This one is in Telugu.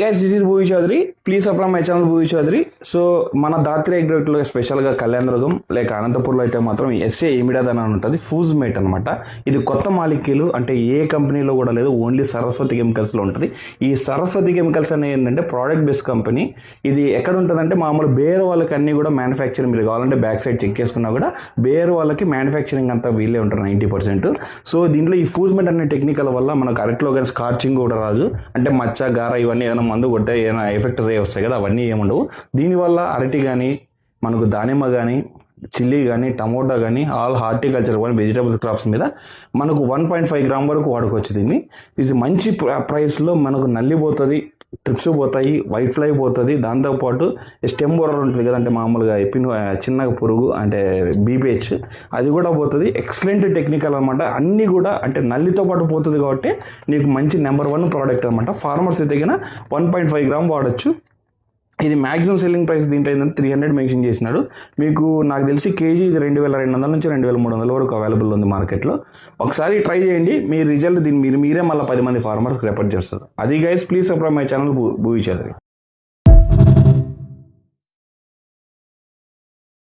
Guys this is Bhuvi Chowdary please subscribe my channel Bhuvi Chowdary so మన దాత్రి అగ్రికల్చర్లో స్పెషల్గా కళ్యాణదుర్గం లేక అనంతపూర్లో అయితే మాత్రం ఎస్ఏ ఎమిడాద్ అని ఉంటుంది ఫూజ్ మేట్ అనమాట ఇది కొత్త మాలిక్యూలు అంటే ఏ కంపెనీలో కూడా లేదు ఓన్లీ సరస్వతి కెమికల్స్లో ఉంటుంది. ఈ సరస్వతి కెమికల్స్ అనేది ఏంటంటే ప్రోడక్ట్ బేస్డ్ కంపెనీ ఇది ఎక్కడ ఉంటుందంటే మామూలు బేర్ వాళ్ళకి అన్ని కూడా మ్యానుఫ్యాక్చరింగ్ మీరు కావాలంటే బ్యాక్ సైడ్ చెక్ చేసుకున్నా కూడా బేర్ వాళ్ళకి మ్యానుఫ్యాక్చరింగ్ అంతా వీళ్ళే ఉంటారు నైంటీ పర్సెంట్ సో దీంట్లో ఈ ఫూజ్మెంట్ అనే టెక్నికల్ వల్ల మనకు అరట్లో కానీ స్కార్చింగ్ కూడా రాదు. అంటే మచ్చ గార ఇవన్నీ ఏమైనా మందు కొడితే ఏమైనా ఎఫెక్ట్స్ అయ్యి వస్తాయి కదా అవన్నీ ఏముండవు దీనివల్ల అరటి కానీ మనకు దానిమ్మ కానీ చిల్లీ కానీ టమోటా కానీ ఆల్ హార్టికల్చర్ కానీ వెజిటబుల్ క్రాప్స్ మీద మనకు వన్ పాయింట్ ఫైవ్ గ్రామ్ వరకు వాడుకోవచ్చు దీన్ని. ఇది మంచి ప్రైస్లో మనకు నల్లిపోతుంది. ట్రిప్స్ పోతాయి వైట్ ఫ్లై పోతుంది. దాంతోపాటు స్టెమ్ బోరర్ ఉంటుంది కదంటే మామూలుగా ఎపిన్ చిన్నగా పురుగు అంటే బీపీహెచ్ అది కూడా పోతుంది. ఎక్సలెంట్ టెక్నికల్ అనమాట అన్నీ కూడా అంటే నల్లితో పాటు పోతుంది కాబట్టి నీకు మంచి నెంబర్ వన్ ప్రోడక్ట్ అనమాట ఫార్మర్స్ అయితే వన్ పాయింట్ ఫైవ్ గ్రామ్ వాడచ్చు. ఇది మ్యాక్సిమం సెల్లింగ్ ప్రైస్ దీంట్లో ఏంటంటే త్రీ హండ్రెడ్ మెన్షన్ చేసినాడు. మీకు నాకు తెలిసి కేజీ ఇది రెండు వేల రెండు వందల నుంచి రెండు వేల మూడు వందల వరకు అవైలబుల్ ఉంది మార్కెట్లో. ఒకసారి ట్రై చేయండి. మీ రిజల్ట్ దీన్ని మీరు మీరే మళ్ళీ పది మంది ఫార్మర్స్కి రెఫర్ చేస్తారు. అది guys please subscribe my channel Bhuvi Chowdary